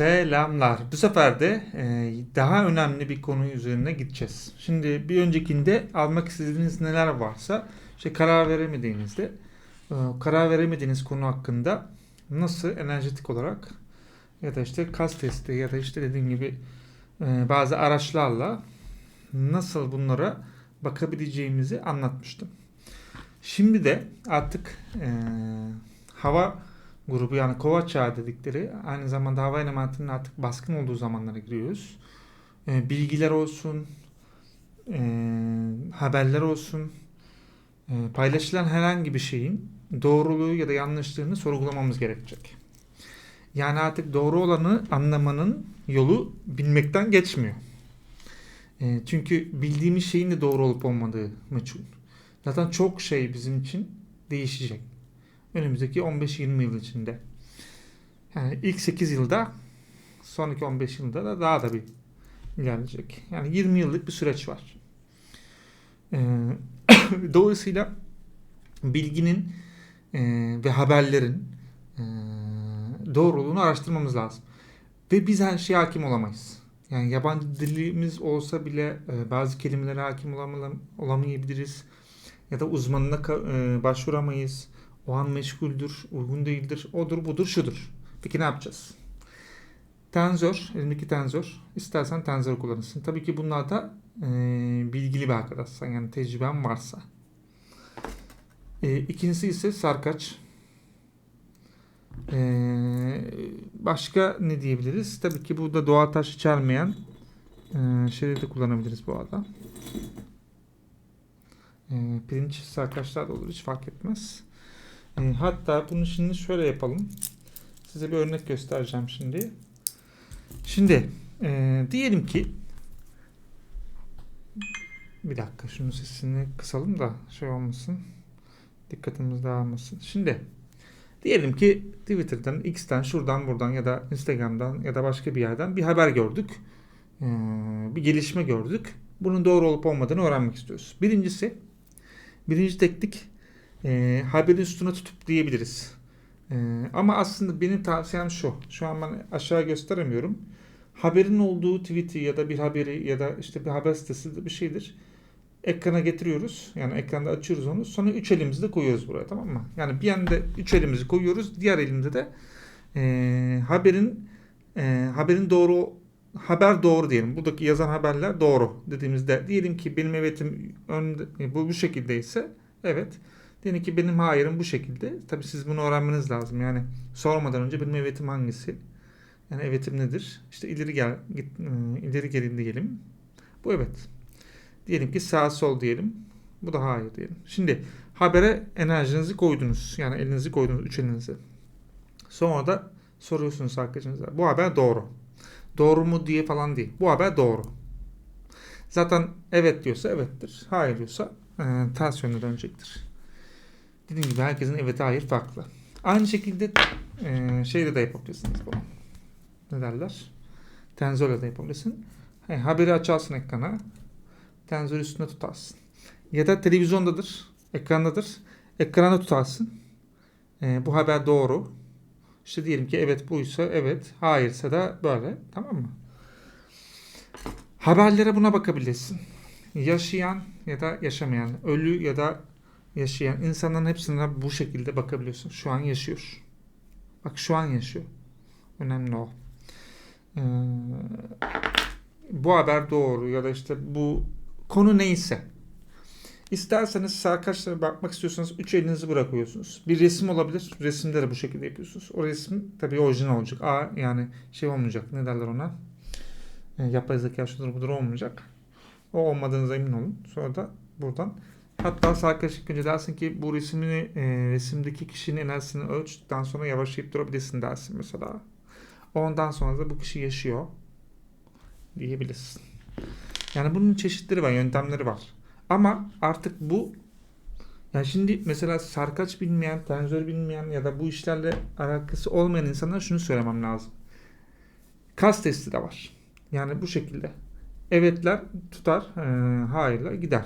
Selamlar. Bu sefer de e, daha önemli bir konu üzerine gideceğiz. Şimdi bir öncekinde almak istediğiniz neler varsa işte karar veremediğinizde e, karar veremediğiniz konu hakkında nasıl enerjetik olarak ya da işte kas testi ya da işte dediğim gibi e, bazı araçlarla nasıl bunlara bakabileceğimizi anlatmıştım. Şimdi de artık e, hava grubu yani kova çağı dedikleri aynı zamanda hava elementinin artık baskın olduğu zamanlara giriyoruz. E, bilgiler olsun, e, haberler olsun, e, paylaşılan herhangi bir şeyin doğruluğu ya da yanlışlığını sorgulamamız gerekecek. Yani artık doğru olanı anlamanın yolu bilmekten geçmiyor. E, çünkü bildiğimiz şeyin de doğru olup olmadığı meçhul. Zaten çok şey bizim için değişecek. Önümüzdeki 15-20 yıl içinde. Yani ilk 8 yılda sonraki 15 yılda da daha da bir ilerleyecek. Yani 20 yıllık bir süreç var. Ee, dolayısıyla bilginin e, ve haberlerin e, doğruluğunu araştırmamız lazım. Ve biz her şeye hakim olamayız. Yani yabancı dilimiz olsa bile e, bazı kelimelere hakim olamayabiliriz. Ya da uzmanına e, başvuramayız. O an meşguldür, uygun değildir, odur budur şudur. Peki ne yapacağız? Tensör, elimdeki tensör. İstersen tensör kullanırsın. Tabii ki bunlar da e, bilgili bir arkadaşsan yani tecrüben varsa. E, ikincisi ise sarkaç. E, başka ne diyebiliriz? Tabii ki burada doğal taş içermeyen e, şeyleri de kullanabiliriz bu arada. E, pirinç sarkaçlar da olur hiç fark etmez. E, hatta bunu şimdi şöyle yapalım. Size bir örnek göstereceğim şimdi. Şimdi e, diyelim ki bir dakika şunun sesini kısalım da şey olmasın. Dikkatimiz dağılmasın. Şimdi diyelim ki Twitter'dan, X'ten, şuradan, buradan ya da Instagram'dan ya da başka bir yerden bir haber gördük. E, bir gelişme gördük. Bunun doğru olup olmadığını öğrenmek istiyoruz. Birincisi, birinci teknik e, haberi üstüne tutup diyebiliriz. E, ama aslında benim tavsiyem şu. Şu an ben aşağı gösteremiyorum. Haberin olduğu tweet'i ya da bir haberi ya da işte bir haber sitesi bir şeydir. Ekrana getiriyoruz. Yani ekranda açıyoruz onu. Sonra üç elimizi de koyuyoruz buraya tamam mı? Yani bir yanda üç elimizi koyuyoruz. Diğer elimde de e, haberin e, haberin doğru haber doğru diyelim. Buradaki yazan haberler doğru dediğimizde diyelim ki benim evetim önde, bu bu şekildeyse evet. Diyelim ki benim hayırım bu şekilde. Tabii siz bunu öğrenmeniz lazım. Yani sormadan önce benim evetim hangisi? Yani evetim nedir? İşte ileri gel git ıı, ileri gelin diyelim. Bu evet. Diyelim ki sağ sol diyelim. Bu da hayır diyelim. Şimdi habere enerjinizi koydunuz. Yani elinizi koydunuz üç elinizi. Sonra da soruyorsunuz arkadaşınıza. Bu haber doğru. Doğru mu diye falan değil. Bu haber doğru. Zaten evet diyorsa evettir. Hayır diyorsa e, ters yönde dönecektir. Dediğim gibi herkesin evet hayır farklı. Aynı şekilde e, şeyde de yapabilirsiniz bunu. Ne derler? Tenzörle de yapabilirsin. He, haberi açarsın ekrana. Tenzör üstünde tutarsın. Ya da televizyondadır. Ekrandadır. Ekranda tutarsın. E, bu haber doğru. İşte diyelim ki evet buysa evet. Hayırsa da böyle. Tamam mı? Haberlere buna bakabilirsin. Yaşayan ya da yaşamayan, ölü ya da yaşayan insanların hepsine bu şekilde bakabiliyorsun. Şu an yaşıyor. Bak şu an yaşıyor. Önemli o. Ee, bu haber doğru ya da işte bu konu neyse. İsterseniz sarkaçlara bakmak istiyorsanız üç elinizi bırakıyorsunuz. Bir resim olabilir. Resimde de bu şekilde yapıyorsunuz. O resim tabii orijinal olacak. A yani şey olmayacak. Ne derler ona? E, yapay zeka şudur budur olmayacak. O olmadığınıza emin olun. Sonra da buradan Hatta sarkaçlık önce dersin ki bu resmini e, resimdeki kişinin enerjisini ölçtükten sonra yavaşlayıp durabilirsin dersin mesela. Ondan sonra da bu kişi yaşıyor diyebilirsin. Yani bunun çeşitleri var, yöntemleri var. Ama artık bu yani şimdi mesela sarkaç bilmeyen, tenzör bilmeyen ya da bu işlerle alakası olmayan insanlara şunu söylemem lazım. Kas testi de var. Yani bu şekilde. Evetler tutar, e, hayırlar gider.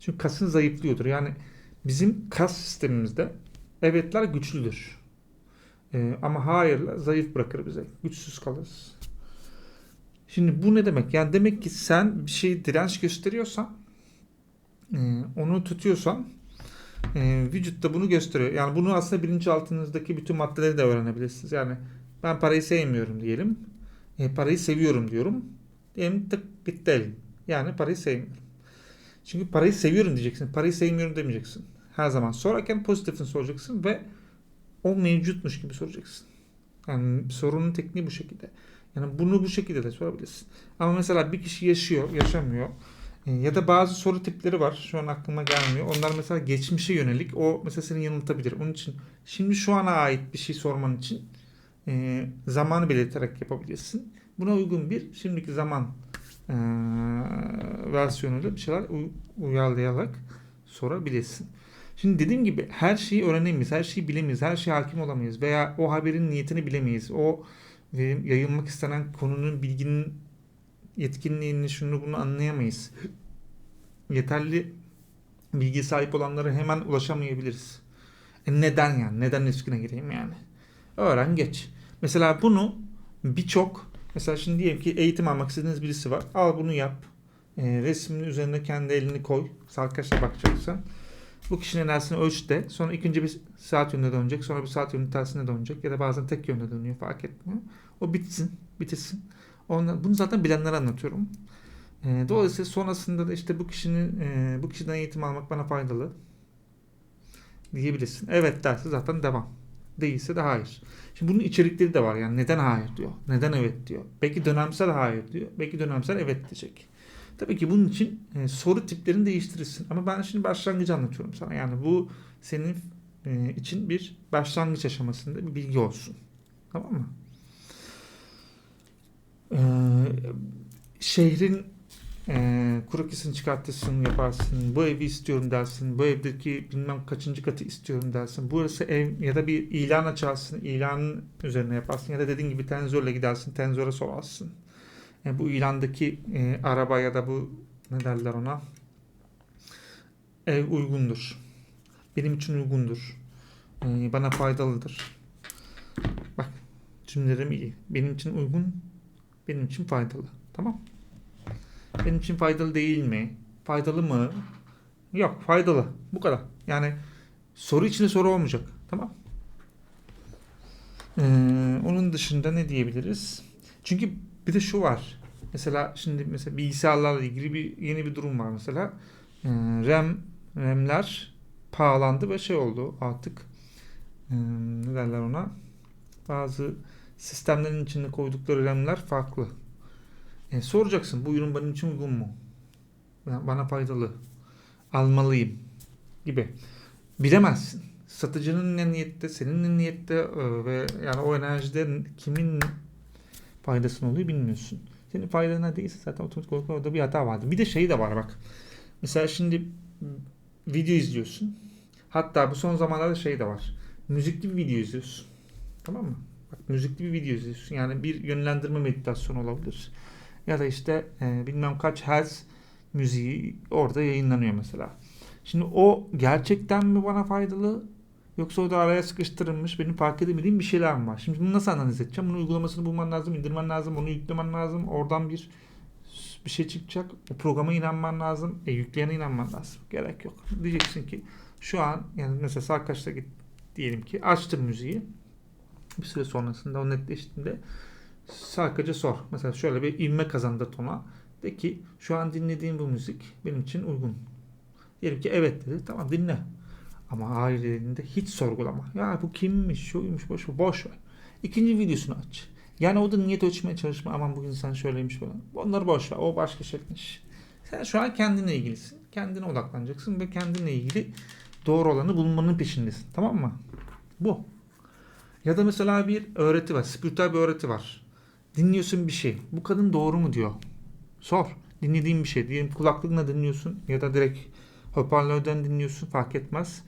Çünkü kasın zayıflıyordur. Yani bizim kas sistemimizde evetler güçlüdür. E, ama hayırla zayıf bırakır bize. Güçsüz kalırız. Şimdi bu ne demek? Yani demek ki sen bir şey direnç gösteriyorsan e, onu tutuyorsan e, vücutta bunu gösteriyor. Yani bunu aslında bilinçaltınızdaki bütün maddeleri de öğrenebilirsiniz. Yani ben parayı sevmiyorum diyelim. E, parayı seviyorum diyorum. Diyelim tık gitti elim. Yani parayı sevmiyorum. Çünkü parayı seviyorum diyeceksin. Parayı sevmiyorum demeyeceksin. Her zaman sorarken pozitifini soracaksın ve o mevcutmuş gibi soracaksın. Yani sorunun tekniği bu şekilde. Yani bunu bu şekilde de sorabilirsin. Ama mesela bir kişi yaşıyor, yaşamıyor. E, Ya da bazı soru tipleri var. Şu an aklıma gelmiyor. Onlar mesela geçmişe yönelik. O mesela seni yanıltabilir. Onun için şimdi şu ana ait bir şey sorman için e, zamanı belirterek yapabilirsin. Buna uygun bir şimdiki zaman e, versiyonuyla bir şeyler uy- uyarlayarak sorabilirsin. Şimdi dediğim gibi her şeyi öğrenemeyiz, her şeyi bilemeyiz, her şeye hakim olamayız veya o haberin niyetini bilemeyiz. O e, yayılmak istenen konunun bilginin yetkinliğini şunu bunu anlayamayız. Yeterli bilgi sahip olanlara hemen ulaşamayabiliriz. E neden yani? Neden riskine gireyim yani? Öğren geç. Mesela bunu birçok mesela şimdi diyelim ki eğitim almak istediğiniz birisi var. Al bunu yap. E, resmin üzerine kendi elini koy. Sarkaçla bakacaksın. Bu kişinin enerjisini ölç de. Sonra ikinci bir saat yönüne dönecek. Sonra bir saat yönünün tersine dönecek. Ya da bazen tek yönde dönüyor fark etmiyor. O bitsin. Bitirsin. Ondan, bunu zaten bilenlere anlatıyorum. E, dolayısıyla sonrasında da işte bu kişinin e, bu kişiden eğitim almak bana faydalı diyebilirsin. Evet derse zaten devam. Değilse de hayır. Şimdi bunun içerikleri de var yani neden hayır diyor. Neden evet diyor. Belki dönemsel hayır diyor. Belki dönemsel evet diyecek. Tabii ki bunun için e, soru tiplerini değiştirirsin. Ama ben şimdi başlangıcı anlatıyorum sana. Yani bu senin e, için bir başlangıç aşamasında bir bilgi olsun. Tamam mı? Ee, şehrin e, krokisini çıkartırsın, yaparsın. Bu evi istiyorum dersin. Bu evdeki bilmem kaçıncı katı istiyorum dersin. Burası ev ya da bir ilan açarsın. ilanın üzerine yaparsın. Ya da dediğin gibi tenzörle gidersin. Tenzöre sorarsın. E, bu ilandaki e, araba ya da bu ne derler ona ev uygundur. Benim için uygundur. E, bana faydalıdır. Bak cümlelerim iyi. Benim için uygun, benim için faydalı. Tamam. Benim için faydalı değil mi? Faydalı mı? Yok faydalı. Bu kadar. Yani soru içinde soru olmayacak. Tamam. Ee, onun dışında ne diyebiliriz? Çünkü bir de şu var. Mesela şimdi mesela bilgisayarlarla ilgili bir yeni bir durum var mesela. Ee, RAM RAM'ler pahalandı ve şey oldu artık ee, ne derler ona? Bazı sistemlerin içinde koydukları RAM'ler farklı. E, soracaksın bu ürün benim için uygun mu? Bana faydalı. Almalıyım gibi. Bilemezsin. Satıcının ne niyette, senin ne niyette e, ve yani o enerjide kimin faydasını oluyor bilmiyorsun. Senin faydana değilse zaten otomatik olarak orada bir hata vardır. Bir de şey de var bak. Mesela şimdi video izliyorsun. Hatta bu son zamanlarda şey de var. Müzikli bir video izliyorsun. Tamam mı? Bak müzikli bir video izliyorsun. Yani bir yönlendirme meditasyonu olabilir. Ya da işte e, bilmem kaç hertz müziği orada yayınlanıyor mesela. Şimdi o gerçekten mi bana faydalı yoksa o da araya sıkıştırılmış benim fark edemediğim bir şeyler mi var? Şimdi bunu nasıl analiz edeceğim? Bunun uygulamasını bulman lazım, indirmen lazım, onu yüklemen lazım. Oradan bir bir şey çıkacak. O programa inanman lazım. E yükleyene inanman lazım. Gerek yok. Diyeceksin ki şu an yani mesela saat kaçta git diyelim ki açtım müziği. Bir süre sonrasında o netleştiğinde Sarkaca sor. Mesela şöyle bir ivme kazandı tona. De ki şu an dinlediğim bu müzik benim için uygun. Diyelim ki evet dedi. Tamam dinle. Ama hayır dediğinde hiç sorgulama. Ya bu kimmiş, şuymuş, boş ver. Boş ver. İkinci videosunu aç. Yani o da niyet ölçmeye çalışma. Aman bugün sen şöyleymiş falan. Onları boş ver. O başka şeymiş. Sen şu an kendine ilgilisin. Kendine odaklanacaksın ve kendine ilgili doğru olanı bulmanın peşindesin. Tamam mı? Bu. Ya da mesela bir öğreti var. Spiritüel bir öğreti var. Dinliyorsun bir şey. Bu kadın doğru mu diyor. Sor. Dinlediğin bir şey. Diyelim kulaklıkla dinliyorsun ya da direkt hoparlörden dinliyorsun fark etmez.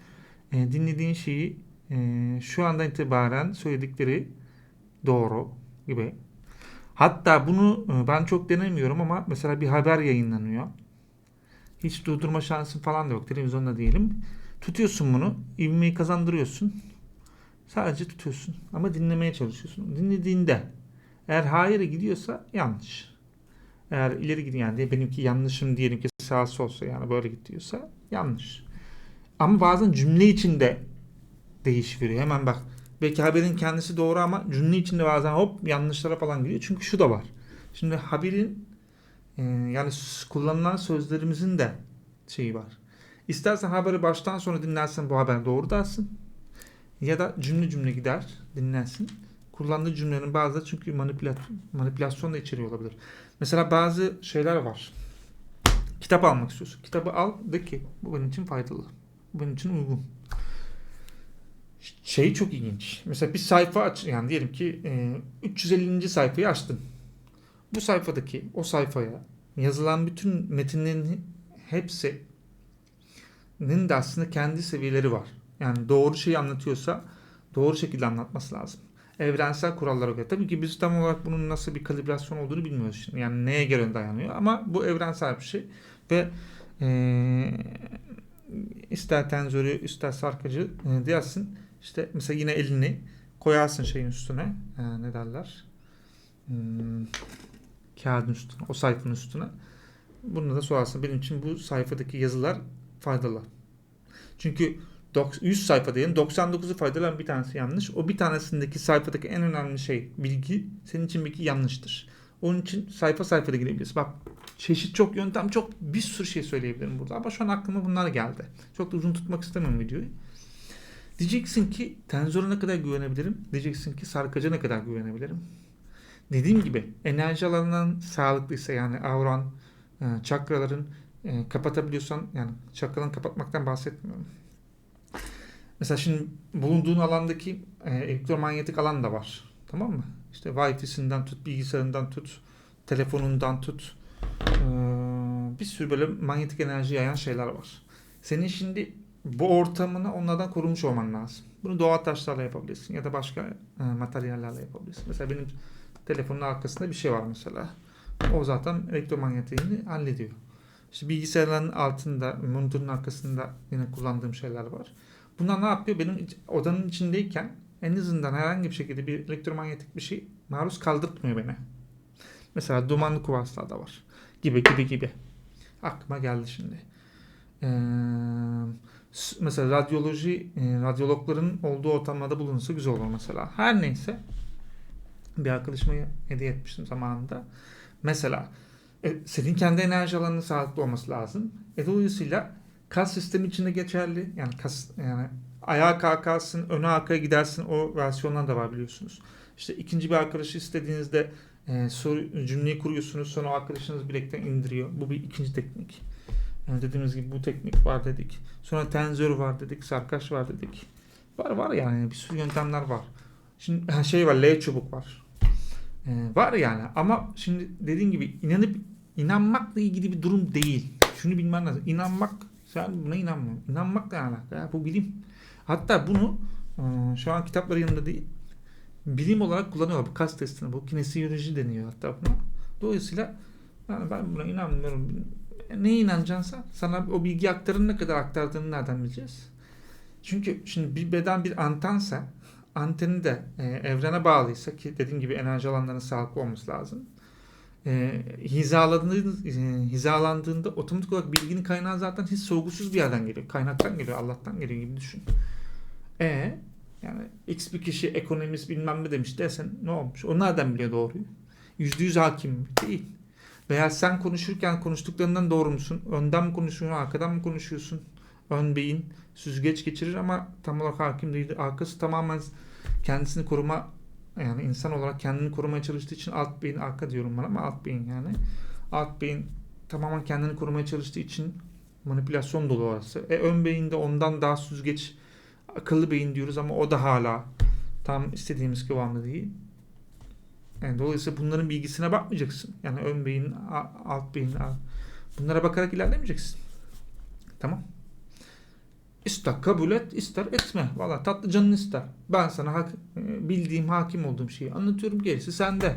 E, dinlediğin şeyi e, şu andan itibaren söyledikleri doğru gibi. Hatta bunu e, ben çok denemiyorum ama mesela bir haber yayınlanıyor. Hiç durdurma şansın falan da yok. Televizyonda diyelim. Tutuyorsun bunu. ivmeyi kazandırıyorsun. Sadece tutuyorsun ama dinlemeye çalışıyorsun. Dinlediğinde eğer hayır gidiyorsa yanlış. Eğer ileri gidiyor yani benimki yanlışım diyelim ki sağ solsa yani böyle gidiyorsa yanlış. Ama bazen cümle içinde değişiveriyor. Hemen bak belki haberin kendisi doğru ama cümle içinde bazen hop yanlışlara falan gidiyor. Çünkü şu da var. Şimdi haberin e, yani kullanılan sözlerimizin de şeyi var. İstersen haberi baştan sona dinlersen bu haber doğru dersin. Ya da cümle cümle gider dinlersin. Kullandığı cümlenin bazıları çünkü manipülasyon, manipülasyon da içeriyor olabilir. Mesela bazı şeyler var. Kitap almak istiyorsun. Kitabı al de ki bu benim için faydalı. Bu benim için uygun. Şey çok ilginç. Mesela bir sayfa aç yani diyelim ki e, 350. sayfayı açtın. Bu sayfadaki o sayfaya yazılan bütün metinlerin hepsinin de aslında kendi seviyeleri var. Yani doğru şeyi anlatıyorsa doğru şekilde anlatması lazım. Evrensel kurallara göre. Tabii ki biz tam olarak bunun nasıl bir kalibrasyon olduğunu bilmiyoruz. Yani neye göre dayanıyor ama bu evrensel bir şey. Ve eee ister tenzörü ister sarkacı e, diyorsun. İşte mesela yine elini koyarsın şeyin üstüne. E, ne derler? Hmm, kağıdın üstüne. O sayfanın üstüne. Bunu da sorarsın. Benim için bu sayfadaki yazılar faydalı. Çünkü 100 sayfa diyelim 99'u faydalı ama bir tanesi yanlış. O bir tanesindeki sayfadaki en önemli şey bilgi senin için belki yanlıştır. Onun için sayfa sayfada gidebilirsin. Bak çeşit çok yöntem çok bir sürü şey söyleyebilirim burada ama şu an aklıma bunlar geldi. Çok da uzun tutmak istemem videoyu. Diyeceksin ki tenzöre ne kadar güvenebilirim? Diyeceksin ki sarkaca ne kadar güvenebilirim? Dediğim gibi enerji alanından sağlıklıysa yani avran, e, çakraların e, kapatabiliyorsan yani çakralarını kapatmaktan bahsetmiyorum. Mesela şimdi bulunduğun alandaki e, elektromanyetik alan da var. Tamam mı? İşte Wi-Fi'sinden tut, bilgisayarından tut, telefonundan tut. e, bir sürü böyle manyetik enerji yayan şeyler var. Senin şimdi bu ortamını onlardan korumuş olman lazım. Bunu doğal taşlarla yapabilirsin ya da başka e, materyallerle yapabilirsin. Mesela benim telefonun arkasında bir şey var mesela. O zaten elektromanyetiğini hallediyor. İşte bilgisayarların altında, monitörün arkasında yine kullandığım şeyler var. Bunlar ne yapıyor? Benim odanın içindeyken en azından herhangi bir şekilde bir elektromanyetik bir şey maruz kaldırtmıyor beni. Mesela dumanlı kuvarslar da var. Gibi gibi gibi. Aklıma geldi şimdi. Ee, mesela radyoloji, e, radyologların olduğu ortamlarda bulunursa güzel olur mesela. Her neyse bir arkadaşıma hediye etmiştim zamanında. Mesela e, senin kendi enerji alanının sağlıklı olması lazım. E, dolayısıyla kas sistemi içinde geçerli. Yani kas yani ayağa kalkarsın, öne arkaya gidersin. O versiyonlar da var biliyorsunuz. İşte ikinci bir arkadaşı istediğinizde e, soru cümleyi kuruyorsunuz. Sonra o arkadaşınız bilekten indiriyor. Bu bir ikinci teknik. Yani dediğimiz gibi bu teknik var dedik. Sonra tenzör var dedik. Sarkaç var dedik. Var var yani bir sürü yöntemler var. Şimdi şey var L çubuk var. Ee, var yani ama şimdi dediğin gibi inanıp inanmakla ilgili bir durum değil. Şunu bilmen lazım. İnanmak sen buna inanmıyorsun. İnanmakla alakalı. Bu bilim. Hatta bunu e, şu an kitapları yanında değil. Bilim olarak kullanıyorlar. Bu kas testini. Bu kinesiyoloji deniyor hatta buna. Dolayısıyla yani ben buna inanmıyorum. Neye inanacaksın sana o bilgi aktarın ne kadar aktardığını nereden bileceğiz? Çünkü şimdi bir beden bir antense anteni de e, evrene bağlıysa ki dediğim gibi enerji alanlarının sağlıklı olması lazım. E, hizalandığında, e, hizalandığında otomatik olarak bilginin kaynağı zaten hiç sorgusuz bir yerden geliyor. Kaynaktan geliyor, Allah'tan geliyor gibi düşün. E yani X bir kişi ekonomist bilmem ne demiş desen ne olmuş? O nereden biliyor doğruyu? Yüzde yüz hakim? Değil. Veya sen konuşurken konuştuklarından doğru musun? Önden mi konuşuyorsun, arkadan mı konuşuyorsun? Ön beyin süzgeç geçirir ama tam olarak hakim değil. Arkası tamamen kendisini koruma yani insan olarak kendini korumaya çalıştığı için alt beyin arka diyorum ben ama alt beyin yani. Alt beyin tamamen kendini korumaya çalıştığı için manipülasyon dolu orası. E, ön beyin de ondan daha süzgeç akıllı beyin diyoruz ama o da hala tam istediğimiz kıvamda değil. Yani dolayısıyla bunların bilgisine bakmayacaksın. Yani ön beyin, alt beyin, bunlara bakarak ilerlemeyeceksin. Tamam. İster kabul et, ister etme. Valla tatlı canın ister. Ben sana hak, e, bildiğim, hakim olduğum şeyi anlatıyorum. Gerisi sende.